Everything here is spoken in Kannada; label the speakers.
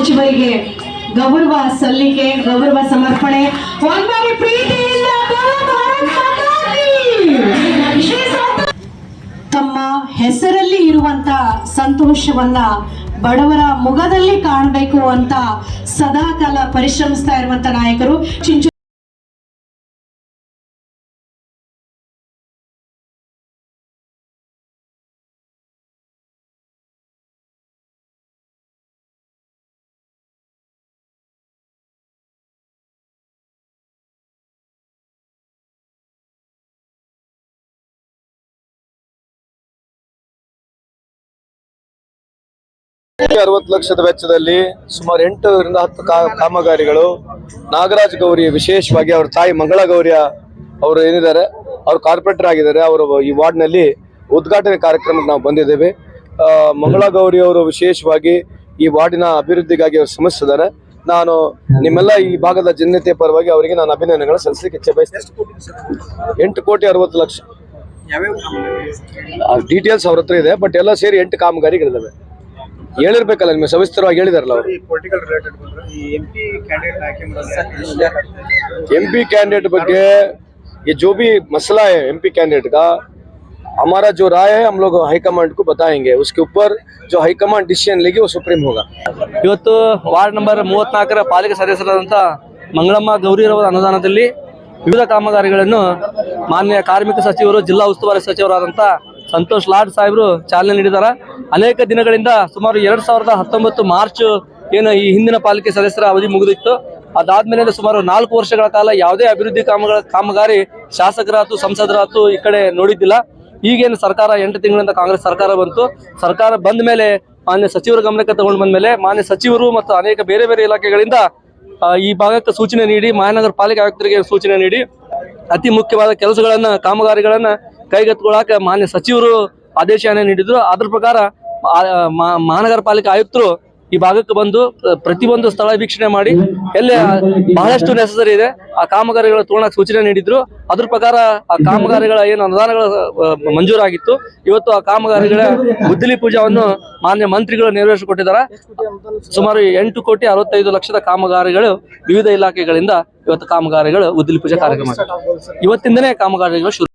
Speaker 1: ಅವರಿಗೆ ಗೌರವ ಸಲ್ಲಿಕೆ, ಗೌರವ ಸಮರ್ಪಣೆ. ತಮ್ಮ ಹೆಸರಲ್ಲಿ ಇರುವಂತ ಸಂತೋಷವನ್ನ ಬಡವರ ಮುಖದಲ್ಲಿ ಕಾಣಬೇಕು ಅಂತ ಸದಾಕಾಲ ಪರಿಶ್ರಮಿಸ್ತಾ ಇರುವಂತ ನಾಯಕರು. ಚಿಂಚು
Speaker 2: ಅರವತ್ತು ಲಕ್ಷದ ವೆಚ್ಚದಲ್ಲಿ ಸುಮಾರು ಎಂಟರಿಂದ ಹತ್ತು ಕಾಮಗಾರಿಗಳು ನಾಗರಾಜ್ ಗೌರಿ ವಿಶೇಷವಾಗಿ ಅವ್ರ ತಾಯಿ ಮಂಗಳ ಗೌರಿಯ ಅವರು ಏನಿದ್ದಾರೆ ಅವರು ಕಾರ್ಪೊರೇಟರ್ ಆಗಿದ್ದಾರೆ ಅವರು ಈ ವಾರ್ಡ್ನಲ್ಲಿ ಉದ್ಘಾಟನೆ ಕಾರ್ಯಕ್ರಮಕ್ಕೆ ನಾವು ಬಂದಿದ್ದೇವೆ. ಮಂಗಳ ಗೌರಿ ಅವರು ವಿಶೇಷವಾಗಿ ಈ ವಾರ್ಡಿನ ಅಭಿವೃದ್ಧಿಗಾಗಿ ಅವರು ಶ್ರಮಿಸಿದ್ದಾರೆ. ನಾನು ನಿಮ್ಮೆಲ್ಲ ಈ ಭಾಗದ ಜನತೆಯ ಪರವಾಗಿ ಅವರಿಗೆ ನಾನು ಅಭಿನಂದನೆಗಳು ಸಲ್ಲಿಸಲಿಕ್ಕೆ ಇಚ್ಛೆ ಬಯಸ್ತೇನೆ. ಎಂಟು ಕೋಟಿ ಅರವತ್ತು ಲಕ್ಷ. ಡೀಟೇಲ್ಸ್ ಅವ್ರ ಹತ್ರ ಇದೆ ಬಟ್ ಎಲ್ಲ ಸೇರಿ ಎಂಟು ಕಾಮಗಾರಿಗಳಿದ್ದಾವೆ ಹೇಳಿರ್ಬೇಕಲ್ಲ ನಿಮಗೆ ಸವಿಸ್ತರವಾಗಿ ಹೇಳಿದಾರಲ್ಲ ಅವರು
Speaker 3: ಪೊಲಿಟಿಕಲ್ ರಿಲೇಟೆಡ್ ಬಂದ್ರೆ ಈ ಎಂ ಪಿ ಕ್ಯಾಂಡಿಡೇಟ್ ಆಯ್ಕೆ ಮಾಡೋದು
Speaker 2: एम पी कैंडिडेट बगे ये जो भी मसला है एम पी कैंडिडेट का हमारा जो राय है हम लोग हाईकमांड को बताएंगे उसके ऊपर जो हाईकमांड डिसीजन लेगी वो सुप्रीम होगा
Speaker 4: ಇವತ್ತು ವಾರ್ಡ್ ನಂಬರ್ ಮೂವತ್ನಾಲ್ಕರ ಪಾಲಿಕೆ ಸದಸ್ಯರಾದಂಥ ಮಂಗಳಮ್ಮ ಗೌರಿರವರ ಅನುದಾನದಲ್ಲಿ ವಿವಿಧ ಕಾಮಗಾರಿಗಳನ್ನು ಮಾನ್ಯ ಕಾರ್ಮಿಕ ಸಚಿವರು ಜಿಲ್ಲಾ ಉಸ್ತುವಾರಿ ಸಚಿವರಾದಂಥ ಸಂತೋಷ್ ಲಾಡ್ ಸಾಹೇಬರು ಚಾಲನೆ ನೀಡಿದ್ದಾರೆ ಅನೇಕ ದಿನಗಳಿಂದ ಸುಮಾರು ಎರಡ್ ಸಾವಿರದ ಹತ್ತೊಂಬತ್ತು ಮಾರ್ಚ್ ಏನು ಈ ಹಿಂದಿನ ಪಾಲಿಕೆ ಸದಸ್ಯರ ಅವಧಿ ಮುಗಿದಿತ್ತು. ಅದಾದ್ಮೇಲೆ ಸುಮಾರು ನಾಲ್ಕು ವರ್ಷಗಳ ಕಾಲ ಯಾವುದೇ ಅಭಿವೃದ್ಧಿ ಕಾಮಗಳ ಕಾಮಗಾರಿ ಶಾಸಕರಾತು ಸಂಸದರಾತು ಈ ಕಡೆ ನೋಡಿದ್ದಿಲ್ಲ. ಈಗೇನು ಸರ್ಕಾರ ಎಂಟು ತಿಂಗಳಿಂದ ಕಾಂಗ್ರೆಸ್ ಸರ್ಕಾರ ಬಂತು. ಸರ್ಕಾರ ಬಂದ ಮೇಲೆ ಮಾನ್ಯ ಸಚಿವರ ಗಮನಕ್ಕೆ ತಗೊಂಡು ಬಂದ ಮೇಲೆ ಮಾನ್ಯ ಸಚಿವರು ಮತ್ತು ಅನೇಕ ಬೇರೆ ಬೇರೆ ಇಲಾಖೆಗಳಿಂದ ಈ ಭಾಗಕ್ಕೆ ಸೂಚನೆ ನೀಡಿ, ಮಹಾನಗರ ಪಾಲಿಕೆ ಆಯುಕ್ತರಿಗೆ ಸೂಚನೆ ನೀಡಿ, ಅತಿ ಮುಖ್ಯವಾದ ಕೆಲಸಗಳನ್ನ, ಕಾಮಗಾರಿಗಳನ್ನ ಕೈಗೆತ್ತಿಕೊಳ್ಳಾಕ ಮಾನ್ಯ ಸಚಿವರು ಆದೇಶ ನೀಡಿದ್ರು. ಅದ್ರ ಪ್ರಕಾರ ಮಹಾನಗರ ಪಾಲಿಕೆ ಆಯುಕ್ತರು ಈ ಭಾಗಕ್ಕೆ ಬಂದು ಪ್ರ- ಪ್ರತಿಯೊಂದು ಸ್ಥಳ ವೀಕ್ಷಣೆ ಮಾಡಿ, ಎಲ್ಲಿ ಬಹಳಷ್ಟು ನೆಸೆಸರಿ ಇದೆ, ಆ ಕಾಮಗಾರಿಗಳ ತಗೊಳಕ್ ಸೂಚನೆ ನೀಡಿದ್ರು. ಅದ್ರ ಪ್ರಕಾರ, ಆ ಕಾಮಗಾರಿಗಳ ಏನು ಅನುದಾನಗಳ ಮಂಜೂರಾಗಿತ್ತು. ಇವತ್ತು ಆ ಕಾಮಗಾರಿಗಳ ಗುದ್ದಲಿ ಪೂಜಾವನ್ನು ಮಾನ್ಯ ಮಂತ್ರಿಗಳು ನೆರವೇರಿಸಿಕೊಟ್ಟಿದ್ದಾರೆ. ಸುಮಾರು ಎಂಟು ಕೋಟಿ ಅರವತ್ತೈದು ಲಕ್ಷದ ಕಾಮಗಾರಿಗಳು ವಿವಿಧ ಇಲಾಖೆಗಳಿಂದ ಇವತ್ತು ಕಾಮಗಾರಿಗಳು ಗುದ್ದಲಿ ಪೂಜಾ ಕಾರ್ಯಕ್ರಮ. ಇವತ್ತಿಂದನೇ ಕಾಮಗಾರಿಗಳು ಶುರು